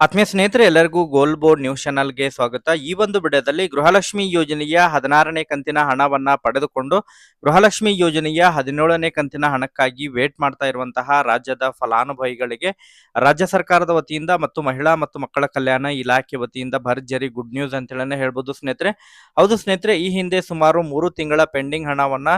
ಆತ್ಮೀಯ ಸ್ನೇಹಿತರೆ, ಎಲ್ಲರಿಗೂ ಗೋಲ್ ಬೋರ್ಡ್ ನ್ಯೂಸ್ ಚಾನಲ್ಗೆ ಸ್ವಾಗತ. ಈ ಒಂದು ವಿಡಿಯೋದಲ್ಲಿ ಗೃಹಲಕ್ಷ್ಮಿ ಯೋಜನೆಯ ಹದಿನಾರನೇ ಕಂತಿನ ಹಣವನ್ನ ಪಡೆದುಕೊಂಡು ಗೃಹಲಕ್ಷ್ಮಿ ಯೋಜನೆಯ ಹದಿನೇಳನೇ ಕಂತಿನ ಹಣಕ್ಕಾಗಿ ವೇಟ್ ಮಾಡ್ತಾ ಇರುವಂತಹ ರಾಜ್ಯದ ಫಲಾನುಭವಿಗಳಿಗೆ ರಾಜ್ಯ ಸರ್ಕಾರದ ವತಿಯಿಂದ ಮತ್ತು ಮಹಿಳಾ ಮತ್ತು ಮಕ್ಕಳ ಕಲ್ಯಾಣ ಇಲಾಖೆ ವತಿಯಿಂದ ಭರ್ಜರಿ ಗುಡ್ ನ್ಯೂಸ್ ಅಂತ ಹೇಳನೆ ಹೇಳ್ಬೋದು ಸ್ನೇಹಿತರೆ. ಹೌದು ಸ್ನೇಹಿತರೆ, ಈ ಹಿಂದೆ ಸುಮಾರು ಮೂರು ತಿಂಗಳ ಪೆಂಡಿಂಗ್ ಹಣವನ್ನ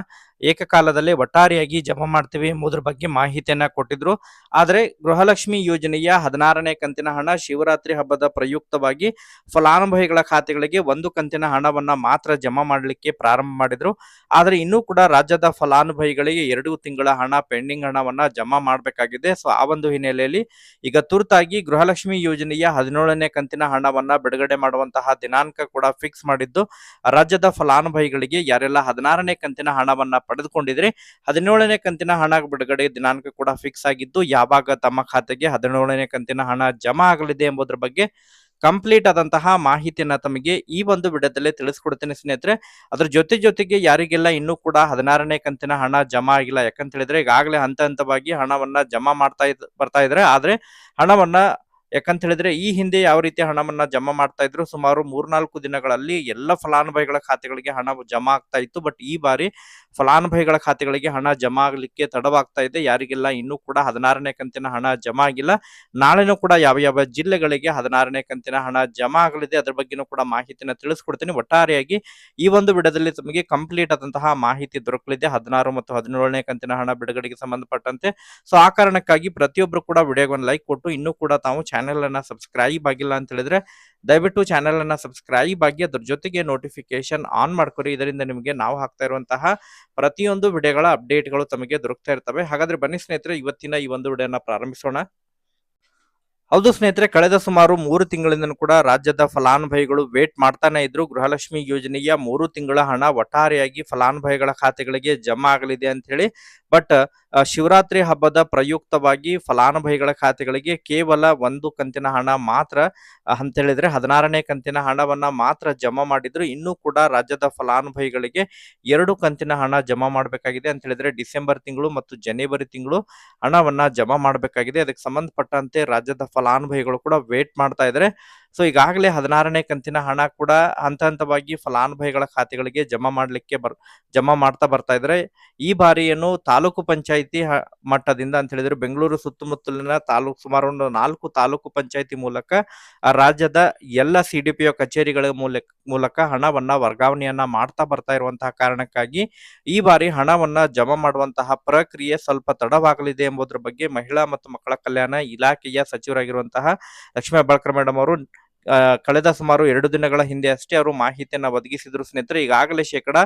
ಏಕಕಾಲದಲ್ಲಿ ಒಟ್ಟಾರೆಯಾಗಿ ಜಮಾ ಮಾಡ್ತೀವಿ ಎಂಬುದರ ಬಗ್ಗೆ ಮಾಹಿತಿಯನ್ನ ಕೊಟ್ಟಿದ್ರು. ಆದರೆ ಗೃಹಲಕ್ಷ್ಮಿ ಯೋಜನೆಯ ಹದಿನಾರನೇ ಕಂತಿನ ಹಣ ಶಿವರಾತ್ರಿ ಹಬ್ಬದ ಪ್ರಯುಕ್ತವಾಗಿ ಫಲಾನುಭವಿಗಳ ಖಾತೆಗಳಿಗೆ ಒಂದು ಕಂತಿನ ಹಣವನ್ನ ಮಾತ್ರ ಜಮಾ ಮಾಡಲಿಕ್ಕೆ ಪ್ರಾರಂಭ ಮಾಡಿದ್ರು. ಆದರೆ ಇನ್ನೂ ಕೂಡ ರಾಜ್ಯದ ಫಲಾನುಭವಿಗಳಿಗೆ ಎರಡು ತಿಂಗಳ ಹಣ ಪೆಂಡಿಂಗ್ ಹಣವನ್ನ ಜಮಾ ಮಾಡಬೇಕಾಗಿದೆ. ಸೊ, ಆ ಒಂದು ಹಿನ್ನೆಲೆಯಲ್ಲಿ ಈಗ ತುರ್ತಾಗಿ ಗೃಹಲಕ್ಷ್ಮಿ ಯೋಜನೆಯ ಹದಿನೇಳನೇ ಕಂತಿನ ಹಣವನ್ನ ಬಿಡುಗಡೆ ಮಾಡುವಂತಹ ದಿನಾಂಕ ಕೂಡ ಫಿಕ್ಸ್ ಮಾಡಿದ್ದು, ರಾಜ್ಯದ ಫಲಾನುಭವಿಗಳಿಗೆ ಯಾರೆಲ್ಲ ಹದಿನಾರನೇ ಕಂತಿನ ಹಣವನ್ನ ಪಡೆದುಕೊಂಡಿದ್ರೆ ಹದಿನೇಳನೇ ಕಂತಿನ ಹಣ ಬಿಡುಗಡೆ ದಿನಾಂಕ ಕೂಡ ಫಿಕ್ಸ್ ಆಗಿದ್ದು, ಯಾವಾಗ ತಮ್ಮ ಖಾತೆಗೆ ಹದಿನೇಳನೇ ಕಂತಿನ ಹಣ ಜಮಾ ಆಗಲಿದೆ ಎಂಬುದರ ಬಗ್ಗೆ ಕಂಪ್ಲೀಟ್ ಆದಂತಹ ಮಾಹಿತಿಯನ್ನ ತಮಗೆ ಈ ಒಂದು ವಿಡಿಯೋದಲ್ಲಿ ತಿಳಿಸ್ಕೊಡ್ತೇನೆ ಸ್ನೇಹಿತರೆ. ಅದ್ರ ಜೊತೆ ಜೊತೆಗೆ ಯಾರಿಗೆಲ್ಲ ಇನ್ನೂ ಕೂಡ ಹದಿನಾರನೇ ಕಂತಿನ ಹಣ ಜಮಾ ಆಗಿಲ್ಲ ಯಾಕಂತ ಹೇಳಿದ್ರೆ ಈಗಾಗಲೇ ಹಂತ ಹಂತವಾಗಿ ಹಣವನ್ನ ಜಮಾ ಮಾಡ್ತಾ ಇದ್, ಬರ್ತಾ ಇದ್ರೆ, ಆದ್ರೆ ಹಣವನ್ನ ಯಾಕಂತ ಹೇಳಿದ್ರೆ ಈ ಹಿಂದೆ ಯಾವ ರೀತಿ ಹಣವನ್ನ ಜಮಾ ಮಾಡ್ತಾ ಇದ್ರು, ಸುಮಾರು ಮೂರ್ನಾಲ್ಕು ದಿನಗಳಲ್ಲಿ ಎಲ್ಲ ಫಲಾನುಭವಿಗಳ ಖಾತೆಗಳಿಗೆ ಹಣ ಜಮಾ ಆಗ್ತಾ ಇತ್ತು. ಬಟ್ ಈ ಬಾರಿ ಫಲಾನುಭವಿಗಳ ಖಾತೆಗಳಿಗೆ ಹಣ ಜಮಾ ಆಗಲಿಕ್ಕೆ ತಡವಾಗ್ತಾ ಇದೆ. ಯಾರಿಗೆಲ್ಲ ಇನ್ನೂ ಕೂಡ ಹದಿನಾರನೇ ಕಂತಿನ ಹಣ ಜಮಾ ಆಗಿಲ್ಲ. ನಾಳೆನೂ ಕೂಡ ಯಾವ ಯಾವ ಜಿಲ್ಲೆಗಳಿಗೆ ಹದಿನಾರನೇ ಕಂತಿನ ಹಣ ಜಮಾ ಆಗಲಿದೆ ಅದ್ರ ಬಗ್ಗೆನೂ ಕೂಡ ಮಾಹಿತಿನ ತಿಳಿಸ್ಕೊಡ್ತೀನಿ. ಒಟ್ಟಾರೆಯಾಗಿ ಈ ಒಂದು ಬಿಡದಲ್ಲಿ ತಮಗೆ ಕಂಪ್ಲೀಟ್ ಆದಂತಹ ಮಾಹಿತಿ ದೊರಕಲಿದೆ. ಹದಿನಾರು ಮತ್ತು ಹದಿನೇಳನೇ ಕಂತಿನ ಹಣ ಬಿಡುಗಡೆಗೆ ಸಂಬಂಧಪಟ್ಟಂತೆ. ಸೊ, ಆ ಕಾರಣಕ್ಕಾಗಿ ಪ್ರತಿಯೊಬ್ಬರು ಕೂಡ ವಿಡಿಯೋಗೆ ಒಂದು ಲೈಕ್ ಕೊಟ್ಟು ಇನ್ನೂ ಕೂಡ ತಾವು ಚಾನೆಲ್ ಅನ್ನ ಸಬ್ಸ್ಕ್ರೈಬ್ ಆಗಿಲ್ಲ ಅಂತ ಹೇಳಿದ್ರೆ ದಯವಿಟ್ಟು ಚಾನೆಲ್ ಅನ್ನ ಸಬ್ಸ್ಕ್ರೈಬ್ ಆಗಿ ಅದ್ರ ಜೊತೆಗೆ ನೋಟಿಫಿಕೇಶನ್ ಆನ್ ಮಾಡ್ಕೊರಿ. ಇದರಿಂದ ನಿಮಗೆ ನಾವು ಹಾಕ್ತಾ ಇರುವಂತಹ ಪ್ರತಿಯೊಂದು ವಿಡಿಯೋಗಳ ಅಪ್ಡೇಟ್ಗಳು ತಮಗೆ ದೊರಕ್ತಾ ಇರ್ತವೆ. ಹಾಗಾದ್ರೆ ಬನ್ನಿ ಸ್ನೇಹಿತರೆ, ಇವತ್ತಿನ ಈ ಒಂದು ವಿಡಿಯೋನ ಪ್ರಾರಂಭಿಸೋಣ. ಹೌದು ಸ್ನೇಹಿತರೆ, ಕಳೆದ ಸುಮಾರು ಮೂರು ತಿಂಗಳಿಂದ ಕೂಡ ರಾಜ್ಯದ ಫಲಾನುಭವಿಗಳು ವೇಟ್ ಮಾಡ್ತಾನೆ ಇದ್ರು. ಗೃಹಲಕ್ಷ್ಮಿ ಯೋಜನೆಯ ಮೂರು ತಿಂಗಳ ಹಣ ಒಟ್ಟಾರೆಯಾಗಿ ಫಲಾನುಭವಿಗಳ ಖಾತೆಗಳಿಗೆ ಜಮಾ ಆಗಲಿದೆ ಅಂತ ಹೇಳಿ ಬಟ್ ಶಿವರಾತ್ರಿ ಹಬ್ಬದ ಪ್ರಯುಕ್ತವಾಗಿ ಫಲಾನುಭವಿಗಳ ಖಾತೆಗಳಿಗೆ ಕೇವಲ ಒಂದು ಕಂತಿನ ಹಣ ಮಾತ್ರ ಅಂತ ಹೇಳಿದ್ರೆ ಹದಿನಾರನೇ ಕಂತಿನ ಹಣವನ್ನ ಮಾತ್ರ ಜಮಾ ಮಾಡಿದ್ರು. ಇನ್ನೂ ಕೂಡ ರಾಜ್ಯದ ಫಲಾನುಭವಿಗಳಿಗೆ ಎರಡು ಕಂತಿನ ಹಣ ಜಮಾ ಮಾಡಬೇಕಾಗಿದೆ ಅಂತ ಹೇಳಿದ್ರೆ ಡಿಸೆಂಬರ್ ತಿಂಗಳು ಮತ್ತು ಜನವರಿ ತಿಂಗಳು ಹಣವನ್ನ ಜಮಾ ಮಾಡಬೇಕಾಗಿದೆ. ಅದಕ್ಕೆ ಸಂಬಂಧಪಟ್ಟಂತೆ ರಾಜ್ಯದ ಫಲಾನುಭವಿಗಳು ಕೂಡ ವೇಟ್ ಮಾಡ್ತಾ ಇದ್ದಾರೆ ಸೊ ಈಗಾಗಲೇ ಹದಿನಾರನೇ ಕಂತಿನ ಹಣ ಕೂಡ ಹಂತ ಹಂತವಾಗಿ ಫಲಾನುಭವಿಗಳ ಖಾತೆಗಳಿಗೆ ಜಮಾ ಮಾಡಲಿಕ್ಕೆ ಬರ್, ಜಮಾ ಮಾಡ್ತಾ ಬರ್ತಾ ಇದ್ರೆ, ಈ ಬಾರಿಯನ್ನು ತಾಲೂಕು ಪಂಚಾಯಿತಿ ಮಟ್ಟದಿಂದ ಅಂತ ಹೇಳಿದ್ರು ಬೆಂಗಳೂರು ಸುತ್ತಮುತ್ತಲಿನ ತಾಲೂಕು ಸುಮಾರು ಒಂದು ನಾಲ್ಕು ತಾಲೂಕು ಪಂಚಾಯಿತಿ ಮೂಲಕ ರಾಜ್ಯದ ಎಲ್ಲ ಸಿ ಡಿ ಪಿ ಒ ಕಚೇರಿಗಳ ಮೂಲಕ ಮೂಲಕ ಹಣವನ್ನ ವರ್ಗಾವಣೆಯನ್ನ ಮಾಡ್ತಾ ಬರ್ತಾ ಇರುವಂತಹ ಕಾರಣಕ್ಕಾಗಿ ಈ ಬಾರಿ ಹಣವನ್ನ ಜಮಾ ಮಾಡುವಂತಹ ಪ್ರಕ್ರಿಯೆ ಸ್ವಲ್ಪ ತಡವಾಗಲಿದೆ ಎಂಬುದರ ಬಗ್ಗೆ ಮಹಿಳಾ ಮತ್ತು ಮಕ್ಕಳ ಕಲ್ಯಾಣ ಇಲಾಖೆಯ ಸಚಿವರಾಗಿರುವಂತಹ ಲಕ್ಷ್ಮೀ ಹೆಬ್ಬಾಳ್ಕರ್ ಮೇಡಮ್ ಅವರು ಕಳೆದ ಸುಮಾರು ಎರಡು ದಿನಗಳ ಹಿಂದೆ ಅಷ್ಟೇ ಅವರು ಮಾಹಿತಿಯನ್ನು ಒದಗಿಸಿದ್ರು. ಸ್ನೇಹಿತರೆ, ಈಗಾಗಲೇ ಶೇಕಡ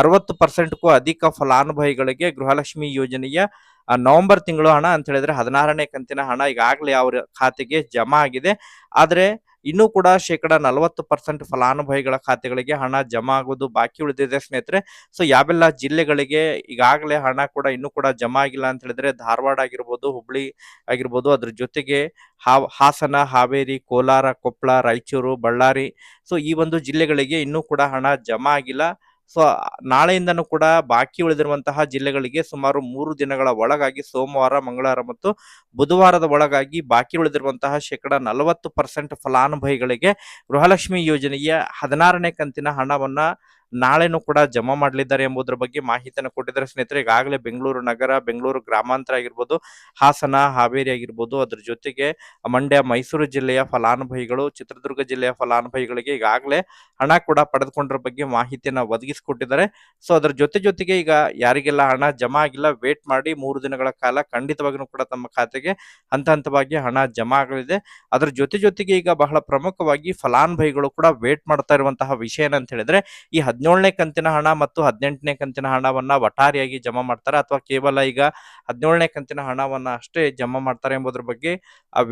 ಅರವತ್ತು ಪರ್ಸೆಂಟ್ಗೂ ಅಧಿಕ ಫಲಾನುಭವಿಗಳಿಗೆ ಗೃಹಲಕ್ಷ್ಮಿ ಯೋಜನೆಯ ನವೆಂಬರ್ ತಿಂಗಳು ಹಣ ಅಂತ ಹೇಳಿದ್ರೆ ಹದಿನಾರನೇ ಕಂತಿನ ಹಣ ಈಗಾಗಲೇ ಅವರ ಖಾತೆಗೆ ಜಮಾ ಆಗಿದೆ. ಆದ್ರೆ ಇನ್ನೂ ಕೂಡ ಶೇಕಡ ನಲವತ್ತು ಪರ್ಸೆಂಟ್ ಫಲಾನುಭವಿಗಳ ಖಾತೆಗಳಿಗೆ ಹಣ ಜಮಾ ಆಗೋದು ಬಾಕಿ ಉಳಿದಿದೆ ಸ್ನೇಹಿತರೆ. ಸೊ ಯಾವೆಲ್ಲ ಜಿಲ್ಲೆಗಳಿಗೆ ಈಗಾಗಲೇ ಹಣ ಕೂಡ ಇನ್ನೂ ಕೂಡ ಜಮಾ ಆಗಿಲ್ಲ ಅಂತ ಹೇಳಿದ್ರೆ ಧಾರವಾಡ ಆಗಿರ್ಬೋದು, ಹುಬ್ಳಿ ಆಗಿರ್ಬೋದು, ಅದ್ರ ಜೊತೆಗೆ ಹಾಸನ, ಹಾವೇರಿ, ಕೋಲಾರ ಕೊಪ್ಪಳ ರಾಯಚೂರು, ಬಳ್ಳಾರಿ. ಸೊ ಈ ಒಂದು ಜಿಲ್ಲೆಗಳಿಗೆ ಇನ್ನೂ ಕೂಡ ಹಣ ಜಮಾ ಆಗಿಲ್ಲ ಸೊ, ನಾಳೆಯಿಂದನೂ ಕೂಡ ಬಾಕಿ ಉಳಿದಿರುವಂತಹ ಜಿಲ್ಲೆಗಳಿಗೆ ಸುಮಾರು ಮೂರು ದಿನಗಳ ಒಳಗಾಗಿ ಸೋಮವಾರ, ಮಂಗಳವಾರ ಮತ್ತು ಬುಧವಾರದ ಒಳಗಾಗಿ ಬಾಕಿ ಉಳಿದಿರುವಂತಹ ಶೇಕಡ ನಲವತ್ತು ಪರ್ಸೆಂಟ್ ಫಲಾನುಭವಿಗಳಿಗೆ ಗೃಹಲಕ್ಷ್ಮಿ ಯೋಜನೆಯ ಹದಿನಾರನೇ ಕಂತಿನ ಹಣವನ್ನ ನಾಳೆನೂ ಕೂಡ ಜಮಾ ಮಾಡಲಿದ್ದಾರೆ ಎಂಬುದರ ಬಗ್ಗೆ ಮಾಹಿತಿಯನ್ನು ಕೊಟ್ಟಿದ್ದಾರೆ. ಸ್ನೇಹಿತರೆ, ಈಗಾಗಲೇ ಬೆಂಗಳೂರು ನಗರ, ಬೆಂಗಳೂರು ಗ್ರಾಮಾಂತರ ಆಗಿರ್ಬೋದು, ಹಾಸನ, ಹಾವೇರಿ ಆಗಿರ್ಬೋದು, ಅದ್ರ ಜೊತೆಗೆ ಮಂಡ್ಯ, ಮೈಸೂರು ಜಿಲ್ಲೆಯ ಫಲಾನುಭವಿಗಳು, ಚಿತ್ರದುರ್ಗ ಜಿಲ್ಲೆಯ ಫಲಾನುಭವಿಗಳಿಗೆ ಈಗಾಗಲೇ ಹಣ ಕೂಡ ಪಡೆದುಕೊಂಡ್ರ ಬಗ್ಗೆ ಮಾಹಿತಿಯನ್ನ ಒದಗಿಸಿಕೊಟ್ಟಿದ್ದಾರೆ. ಸೊ ಅದ್ರ ಜೊತೆ ಜೊತೆಗೆ ಈಗ ಯಾರಿಗೆಲ್ಲ ಹಣ ಜಮಾ ಆಗಿಲ್ಲ ವೇಟ್ ಮಾಡಿ ಮೂರು ದಿನಗಳ ಕಾಲ ಖಂಡಿತವಾಗಿಯೂ ಕೂಡ ತಮ್ಮ ಖಾತೆಗೆ ಹಂತ ಹಂತವಾಗಿ ಹಣ ಜಮಾ ಆಗಲಿದೆ. ಅದ್ರ ಜೊತೆ ಜೊತೆಗೆ ಈಗ ಬಹಳ ಪ್ರಮುಖವಾಗಿ ಫಲಾನುಭವಿಗಳು ಕೂಡ ವೇಟ್ ಮಾಡ್ತಾ ಇರುವಂತಹ ವಿಷಯ ಏನಂತ ಹೇಳಿದ್ರೆ, ಈ ಹದಿನೇಳನೇ ಕಂತಿನ ಹಣ ಮತ್ತು ಹದಿನೆಂಟನೇ ಕಂತಿನ ಹಣವನ್ನ ಒಟ್ಟಾರೆಯಾಗಿ ಜಮಾ ಮಾಡ್ತಾರೆ ಅಥವಾ ಕೇವಲ ಈಗ ಹದಿನೇಳನೇ ಕಂತಿನ ಹಣವನ್ನ ಅಷ್ಟೇ ಜಮಾ ಮಾಡ್ತಾರೆ ಎಂಬುದ್ರ ಬಗ್ಗೆ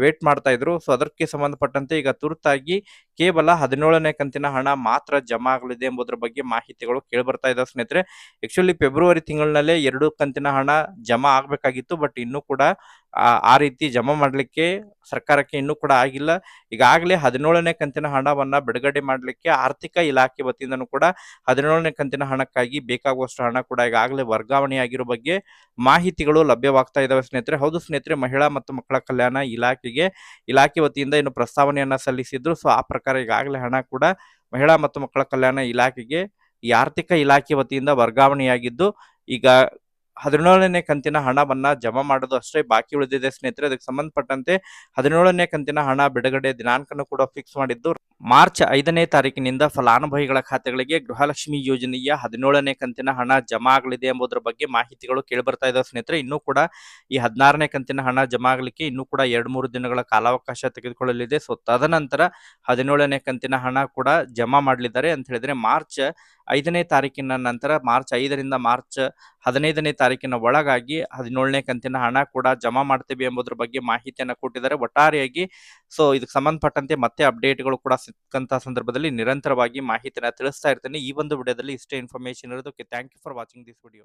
ವೇಟ್ ಮಾಡ್ತಾ ಇದ್ರು. ಸೊ ಅದಕ್ಕೆ ಸಂಬಂಧಪಟ್ಟಂತೆ ಈಗ ತುರ್ತಾಗಿ ಕೇವಲ ಹದಿನೇಳನೇ ಕಂತಿನ ಹಣ ಮಾತ್ರ ಜಮಾ ಆಗಲಿದೆ ಎಂಬುದರ ಬಗ್ಗೆ ಮಾಹಿತಿಗಳು ಕೇಳಿ ಬರ್ತಾ ಇದ್ದಾವೆ ಸ್ನೇಹಿತರೆ. ಆಕ್ಚುಲಿ ಫೆಬ್ರವರಿ ತಿಂಗಳಿನಲ್ಲೇ ಎರಡು ಕಂತಿನ ಹಣ ಜಮಾ ಆಗ್ಬೇಕಾಗಿತ್ತು ಬಟ್ ಇನ್ನೂ ಕೂಡ ಆ ರೀತಿ ಜಮಾ ಮಾಡಲಿಕ್ಕೆ ಸರ್ಕಾರಕ್ಕೆ ಇನ್ನೂ ಕೂಡ ಆಗಿಲ್ಲ. ಈಗಾಗಲೇ ಹದಿನೇಳನೇ ಕಂತಿನ ಹಣವನ್ನ ಬಿಡುಗಡೆ ಮಾಡಲಿಕ್ಕೆ ಆರ್ಥಿಕ ಇಲಾಖೆ ವತಿಯಿಂದನೂ ಕೂಡ ಹದಿನೇಳನೇ ಕಂತಿನ ಹಣಕ್ಕಾಗಿ ಬೇಕಾಗುವಷ್ಟು ಹಣ ಕೂಡ ಈಗಾಗಲೇ ವರ್ಗಾವಣೆಯಾಗಿರೋ ಬಗ್ಗೆ ಮಾಹಿತಿಗಳು ಲಭ್ಯವಾಗ್ತಾ ಇದಾವೆ ಸ್ನೇಹಿತರೆ. ಹೌದು ಸ್ನೇಹಿತರೆ, ಮಹಿಳಾ ಮತ್ತು ಮಕ್ಕಳ ಕಲ್ಯಾಣ ಇಲಾಖೆಗೆ, ಇಲಾಖೆ ವತಿಯಿಂದ ಇನ್ನು ಪ್ರಸ್ತಾವನೆಯನ್ನ ಸಲ್ಲಿಸಿದ್ರು. ಸೊ, ಆ ಪ್ರಕಾರ ಈಗಾಗಲೇ ಹಣ ಕೂಡ ಮಹಿಳಾ ಮತ್ತು ಮಕ್ಕಳ ಕಲ್ಯಾಣ ಇಲಾಖೆಗೆ, ಈ ಆರ್ಥಿಕ ಇಲಾಖೆ ವತಿಯಿಂದ ವರ್ಗಾವಣೆಯಾಗಿದ್ದು, ಈಗ ಹದಿನೇಳನೇ ಕಂತಿನ ಹಣವನ್ನ ಜಮಾ ಮಾಡೋದು ಅಷ್ಟೇ ಬಾಕಿ ಉಳಿದಿದೆ ಸ್ನೇಹಿತರೆ. ಅದಕ್ಕೆ ಸಂಬಂಧಪಟ್ಟಂತೆ ಹದಿನೇಳನೇ ಕಂತಿನ ಹಣ ಬಿಡುಗಡೆ ದಿನಾಂಕನ ಕೂಡ ಫಿಕ್ಸ್ ಮಾಡಿದ್ದು ಮಾರ್ಚ್ ಐದನೇ ತಾರೀಕಿನಿಂದ ಫಲಾನುಭವಿಗಳ ಖಾತೆಗಳಿಗೆ ಗೃಹಲಕ್ಷ್ಮಿ ಯೋಜನೆಯ ಹದಿನೇಳನೇ ಕಂತಿನ ಹಣ ಜಮಾ ಆಗಲಿದೆ ಎಂಬುದರ ಬಗ್ಗೆ ಮಾಹಿತಿಗಳು ಕೇಳಿಬರ್ತಾ ಇದ್ದಾವೆ ಸ್ನೇಹಿತರೆ. ಇನ್ನೂ ಕೂಡ ಈ ಹದಿನಾರನೇ ಕಂತಿನ ಹಣ ಜಮಾ ಆಗಲಿಕ್ಕೆ ಇನ್ನೂ ಕೂಡ ಎರಡು ಮೂರು ದಿನಗಳ ಕಾಲಾವಕಾಶ ತೆಗೆದುಕೊಳ್ಳಲಿದೆ. ಸೊ ತದನಂತರ ಹದಿನೇಳನೇ ಕಂತಿನ ಹಣ ಕೂಡ ಜಮಾ ಮಾಡಲಿದ್ದಾರೆ ಅಂತ ಹೇಳಿದ್ರೆ ಮಾರ್ಚ್ ಐದನೇ ತಾರೀಕಿನ ನಂತರ ಮಾರ್ಚ್ ಐದರಿಂದ ಮಾರ್ಚ್ ಹದಿನೈದನೇ ತಾರೀಕಿನ ಒಳಗಾಗಿ ಹದಿನೇಳನೇ ಕಂತಿನ ಹಣ ಕೂಡ ಜಮಾ ಮಾಡ್ತೇವೆ ಎಂಬುದರ ಬಗ್ಗೆ ಮಾಹಿತಿಯನ್ನು ಕೊಟ್ಟಿದ್ದಾರೆ. ಒಟ್ಟಾರೆಯಾಗಿ ಸೊ ಇದಕ್ಕೆ ಸಂಬಂಧಪಟ್ಟಂತೆ ಮತ್ತೆ ಅಪ್ಡೇಟ್ಗಳು ಕೂಡ ಸಿಕ್ಕಂತಹ ಸಂದರ್ಭದಲ್ಲಿ ನಿರಂತರವಾಗಿ ಮಾಹಿತಿನ ತಿಳಿಸ್ತಾ ಇರ್ತೇನೆ. ಈ ಒಂದು ವಿಡಿಯೋದಲ್ಲಿ ಇಷ್ಟೇ ಇನ್ಫಾರ್ಮೇಶನ್ ಇರೋದಕ್ಕೆ thank you for watching this video